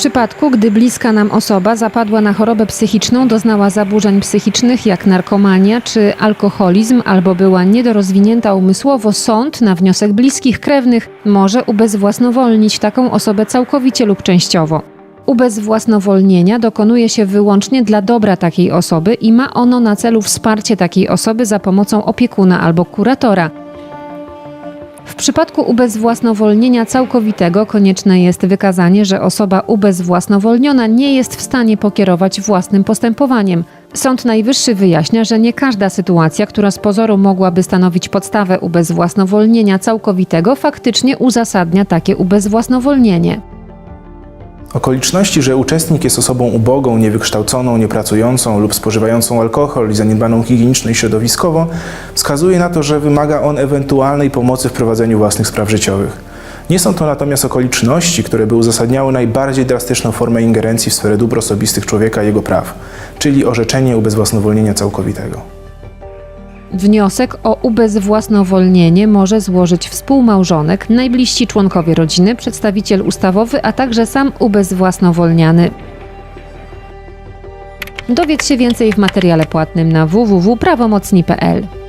przypadku, gdy bliska nam osoba zapadła na chorobę psychiczną, doznała zaburzeń psychicznych jak narkomania czy alkoholizm, albo była niedorozwinięta umysłowo, sąd na wniosek bliskich krewnych może ubezwłasnowolnić taką osobę całkowicie lub częściowo. Ubezwłasnowolnienia dokonuje się wyłącznie dla dobra takiej osoby i ma ono na celu wsparcie takiej osoby za pomocą opiekuna albo kuratora. W przypadku ubezwłasnowolnienia całkowitego konieczne jest wykazanie, że osoba ubezwłasnowolniona nie jest w stanie pokierować własnym postępowaniem. Sąd Najwyższy wyjaśnia, że nie każda sytuacja, która z pozoru mogłaby stanowić podstawę ubezwłasnowolnienia całkowitego, faktycznie uzasadnia takie ubezwłasnowolnienie. Okoliczności, że uczestnik jest osobą ubogą, niewykształconą, niepracującą lub spożywającą alkohol i zaniedbaną higienicznie i środowiskowo, wskazuje na to, że wymaga on ewentualnej pomocy w prowadzeniu własnych spraw życiowych. Nie są to natomiast okoliczności, które by uzasadniały najbardziej drastyczną formę ingerencji w sferę dóbr osobistych człowieka i jego praw, czyli orzeczenie ubezwłasnowolnienia całkowitego. Wniosek o ubezwłasnowolnienie może złożyć współmałżonek, najbliżsi członkowie rodziny, przedstawiciel ustawowy, a także sam ubezwłasnowolniany. Dowiedz się więcej w materiale płatnym na www.prawomocni.pl.